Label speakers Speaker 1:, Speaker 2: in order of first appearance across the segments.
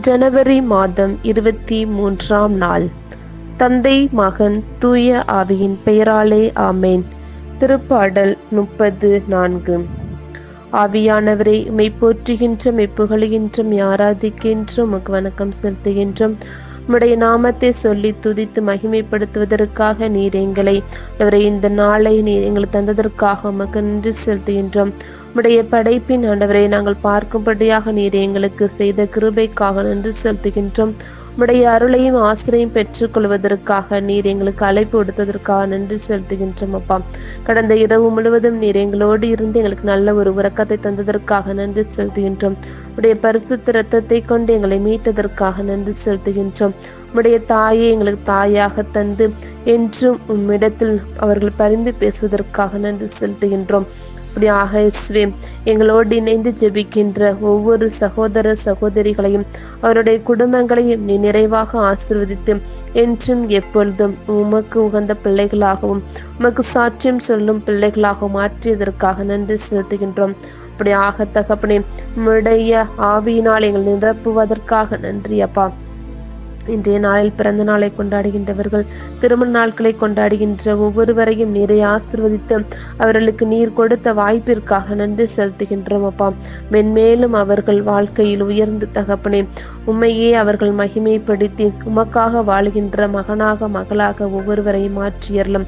Speaker 1: ஜனவரி மாதம் இருபத்தி மூன்றாம் நாள். தந்தை மகன் தூய ஆவியின் பெயராலே ஆமேன். திருப்பாடல் முப்பது நான்கு. ஆவியானவரை உம்மை போற்றுகின்ற மெப்புகழுகின்றும் ஆராதிக்கின்றும் உமக்கு வணக்கம் செலுத்துகின்றோம். உம்முடைய நாமத்தை சொல்லி துதித்து மகிமைப்படுத்துவதற்காக நீர் எங்களை அவரை இந்த நாளை நீர் எங்களுக்கு தந்ததற்காக உமக்கு நன்றி செலுத்துகின்றோம். உம்முடைய படைப்பின் ஆண்டவரை நாங்கள் பார்க்கும்படியாக நீர் எங்களுக்கு செய்த கிருபைக்காக நன்றி செலுத்துகின்றோம். உம்முடைய அருளையும் ஆசிரியம் பெற்றுக்கொள்வதற்காக நீர் எங்களுக்கு அழைப்பு விடுத்ததற்காக நன்றி செலுத்துகின்றோம் அப்பா. கடந்த இரவு முழுவதும் நீர் எங்களோடு இருந்து எங்களுக்கு நல்ல ஒரு உறக்கத்தை தந்ததற்காக நன்றி செலுத்துகின்றோம். உடைய பரிசுத்த இரத்தத்தை கொண்டு எங்களை மீட்டதற்காக நன்றி செலுத்துகின்றோம். உம்முடைய தாயை எங்களுக்கு தாயாக தந்து என்றும் உம்மிடத்தில் அவர்கள் பரிந்து பேசுவதற்காக நன்றி செலுத்துகின்றோம். அப்படியாக இஸ்வே எங்களோடு இணைந்து ஜெபிக்கின்ற ஒவ்வொரு சகோதர சகோதரிகளையும் அவருடைய குடும்பங்களையும் நீ நிறைவாக ஆசிர்வதித்து என்றும் எப்பொழுதும் உமக்கு உகந்த பிள்ளைகளாகவும் உமக்கு சாட்சியம் சொல்லும் பிள்ளைகளாகவும் மாற்றியதற்காக நன்றி செலுத்துகின்றோம். அப்படியாக தகப்பனே உம்முடைய ஆவியினால் எங்கள் நிரப்புவதற்காக நன்றி அப்பா. இன்றைய நாளில் பிறந்த நாளை கொண்டாடுகின்றவர்கள் திருமண நாட்களை கொண்டாடுகின்ற ஒவ்வொருவரையும் நீரை ஆசிர்வதித்து அவர்களுக்கு நீர் கொடுத்த வாய்ப்பிற்காக நன்றி செலுத்துகின்றோம் அப்பா. மென்மேலும் அவர்கள் வாழ்க்கையில் உயர்ந்து தகப்பனே உண்மையே அவர்கள் மகிமைப்படுத்தி உமக்காக வாழ்கின்ற மகனாக மகளாக ஒவ்வொருவரையும் மாற்றியறலும்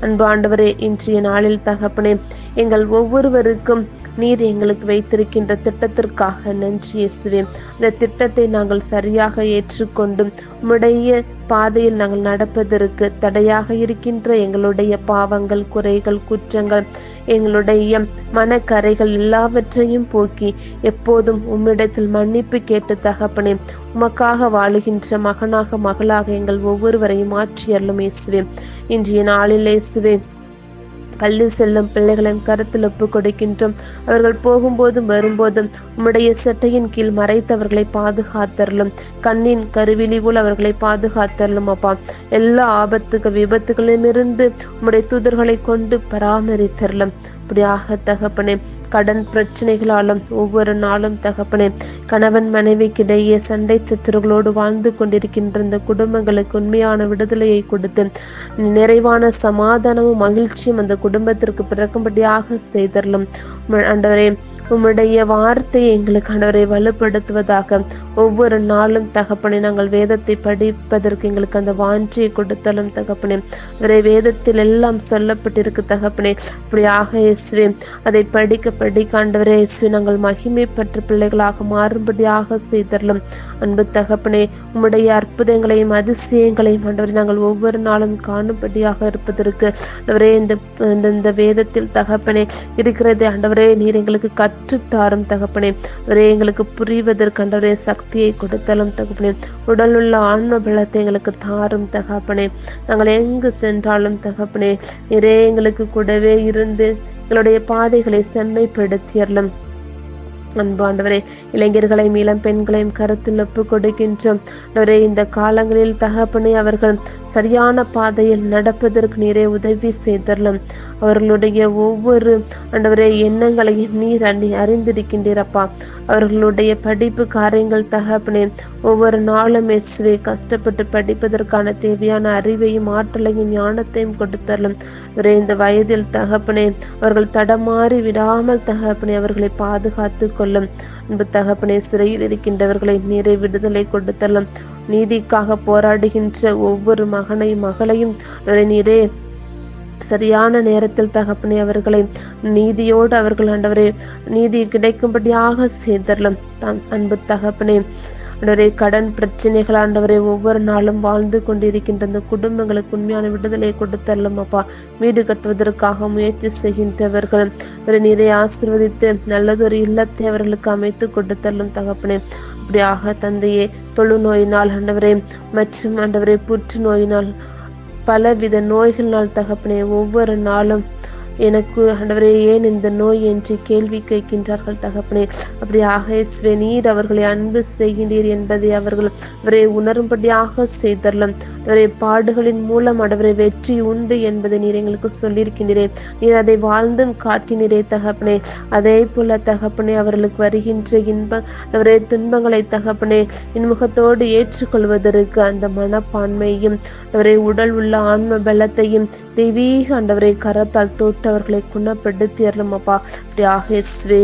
Speaker 1: அன்பு ஆண்டவரே இன்றைய நாளில் தகப்பனே எங்கள் ஒவ்வொருவருக்கும் நீர் எங்களுக்கு வைத்திருக்கின்ற திட்டத்திற்காக நன்றி இயேசுவே. இந்த திட்டத்தை நாங்கள் சரியாக ஏற்றுக்கொண்டும் உம்முடைய பாதையில் நாங்கள் நடப்பதற்கு தடையாக இருக்கின்ற எங்களுடைய பாவங்கள் குறைகள் குற்றங்கள் எங்களுடைய மனக்கரைகள் எல்லாவற்றையும் போக்கி எப்போதும் உம்மிடத்தில் மன்னிப்பு கேட்டு தகப்பனே உமக்காக வாழுகின்ற மகனாக மகளாக எங்கள் ஒவ்வொருவரையும் மாற்றி அருளும் இயேசுவே. இன்றைய நாளில் இயேசுவே பள்ளி செல்லும் பிள்ளைகளின் கருத்தில் ஒப்பு கொடுக்கின்றோம். அவர்கள் போகும்போதும் வரும்போதும் உம்முடைய செட்டையின் கீழ் மறைத்தவர்களை பாதுகாத்தரலும் கண்ணின் கருவிழி போல் அவர்களை பாதுகாத்தரலும் அப்பா. எல்லா ஆபத்துக்கு விபத்துகளிலுமிருந்து உம்முடைய தூதர்களை கொண்டு பராமரித்தரலும் அப்படியாக தகப்பனே கடன் பிரச்சனைகளாலும் ஒவ்வொரு நாளும் தகப்பனே கணவன் மனைவிக்கிடையே சண்டை சச்சரவுகளோடு வாழ்ந்து கொண்டிருக்கின்ற இந்த குடும்பங்களுக்கு உண்மையான விடுதலையை கொடுத்து நிறைவான சமாதானமும் மகிழ்ச்சியும் அந்த குடும்பத்திற்கு பிறக்கும்படியாக செய்தரலும். ஆண்டவரே உம்முடைய வார்த்தையை எங்களுக்கு ஆண்டவரை வலுப்படுத்துவதாக ஒவ்வொரு நாளும் தகப்பனே நாங்கள் வேதத்தை படிப்பதற்கு எங்களுக்கு அந்த வாஞ்சியை கொடுத்தாலும் தகப்பனே அவரை வேதத்தில் எல்லாம் சொல்லப்பட்டிருக்கு தகப்பனே. அப்படியாக இயேசுவே அதை படிக்க படிக்க ஆண்டவரே இயேசுவே நாங்கள் மகிமை பெற்ற பிள்ளைகளாக மாறும்படியாக செய்தரலும். அன்பு தகப்பனே உம்முடைய அற்புதங்களையும் அதிசயங்களையும் ஆண்டவரை நாங்கள் ஒவ்வொரு நாளும் காணும்படியாக இருப்பதற்கு ஆண்டவரே இந்த இந்த வேதத்தில் தகப்பனே இருக்கிறது ஆண்டவரே நீர் எங்களுக்கு கற்றுத்தாரும் தகப்பனே. அவரே எங்களுக்கு புரிவதற்கு சக்தியை கொடுத்தாலும் தகப்பனே. உடலுள்ள ஆன்ம பலத்தை எங்களுக்கு தாரும் தகப்பனே. நாங்கள் எங்கு சென்றாலும் தகப்பனே இரே எங்களுக்கு கூடவே இருந்து எங்களுடைய பாதைகளை செம்மைப்படுத்தியறலும் அன்பாண்டவரே இளைஞர்களையும் இளம் பெண்களையும் கருத்தில் ஒப்பு கொடுக்கின்றோம். இந்த காலங்களில் தகப்பனை அவர்கள் சரியான பாதையில் நடப்பதற்கு நீரே உதவி செய்தரலும். அவர்களுடைய ஒவ்வொரு ஆண்டவரே எண்ணங்களையும் நீர் அணி அறிந்திருக்கின்றீரப்பா. அவர்களுடைய படிப்பு காரியங்கள் தகப்பனே ஒவ்வொரு நாளும் எஸ்வே கஷ்டப்பட்டு படிப்பதற்கான தேவையான அறிவையும் ஆற்றலையும் ஞானத்தையும் கொடுத்தரலும். ஒரே இந்த வயதில் தகப்பனே அவர்கள் தடமாறி விடாமல் தகப்பனே அவர்களை பாதுகாத்து கொள்ளும். அன்பு தகப்பனே சிறையில் இருக்கின்றவர்களை நீரை விடுதலை கொடுத்தரலும் நீதிக்காக போராடுகின்ற ஒவ்வொரு மகனையும் மகளையும் நீரே சரியான நேரத்தில் தகப்பனே அவர்களை நீதியோடு அவர்கள் ஆண்டவரே நீதி கிடைக்கும்படியாக செய்தரலும். தான் அன்பு தகப்பனே ஆண்டவரே கடன் பிரச்சனைகள் ஆண்டவரே ஒவ்வொரு நாளும் வாழ்ந்து கொண்டிருக்கின்ற அந்த குடும்பங்களுக்கு உண்மையான விடுதலை கொடுத்தரலும் அப்பா. வீடு கட்டுவதற்காக முயற்சி செய்கின்றவர்கள். ஒரு நிறைய ஆசிர்வதித்து நல்லதொரு இல்லத்தை அவர்களுக்கு அமைத்து கொடுத்தரலும் தகப்பனே. அப்படியாக தந்தையே தொழுநோயினால் ஆண்டவரே மற்றும் ஆண்டவரே புற்றுநோயினால் பலவித நோய்களினால் தகப்பனே ஒவ்வொரு நாளும் எனக்கு ஆண்டவரே ஏன் இந்த நோய் என்று கேள்வி கேட்கின்றார்கள் தகப்பனே? அப்படி ஆக நீர் அவர்களை அன்பு செய்கின்றீர் என்பதை அவர்கள் அவரை உணரும்படியாக செய்தரலாம். அவரை பாடுகளின் மூலம் ஆண்டவரை வெற்றி உண்டு என்பதை நீர் எங்களுக்கு சொல்லியிருக்கின்றேன் நீர் அதை வாழ்ந்தும் காட்டினரே தகப்பனே. அதே போல தகப்பனே அவர்களுக்கு வருகின்ற இன்ப அவருடைய துன்பங்களை தகப்பனே இன்முகத்தோடு ஏற்றுக்கொள்வதற்கு அந்த மனப்பான்மையும் அவரை உடல் உள்ள ஆன்ம பலத்தையும் தெய்வீக ஆண்டவரை கரத்தால் தொட்டு அவர்களை குணப்படுத்தி அருளமப்பா அப்படியாக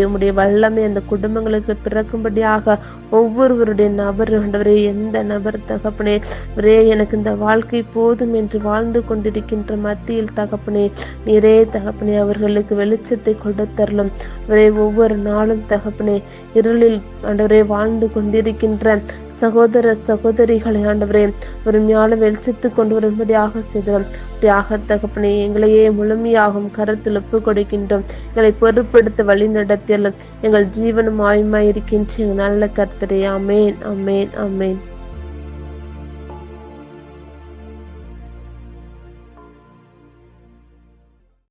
Speaker 1: உடைய வல்லமை அந்த குடும்பங்களுக்கு பிறக்கும்படியாக ஒவ்வொருவருடைய நபர் ஆண்டவரே எந்த நபர் தகப்பனே? ஒரே எனக்கு இந்த வாழ்க்கை போதும் என்று வாழ்ந்து கொண்டிருக்கின்ற மத்தியில் தகப்பனே நீரே தகப்பனே அவர்களுக்கு வெளிச்சத்தை கொடுத்தரலும். ஒரே ஒவ்வொரு நாளும் தகப்பனே இருளில் ஆண்டவரே வாழ்ந்து கொண்டிருக்கின்ற சகோதர சகோதரிகளை ஆண்டவரே ஒரு ஞான வெளிச்சத்து கொண்டு வரும்படியாக செய்தோம். அப்படியாக தகப்பனை எங்களையே முழுமையாகும் கருத்தில் ஒப்பு கொடுக்கின்றோம் எங்களை பொறுப்படுத்த வழி நடத்தியலும் எங்கள் ஜீவனும் ஆயுமாயிருக்கின்ற எங்கள் நல்ல கர்த்தரே. அமேன் அமேன் அமேன்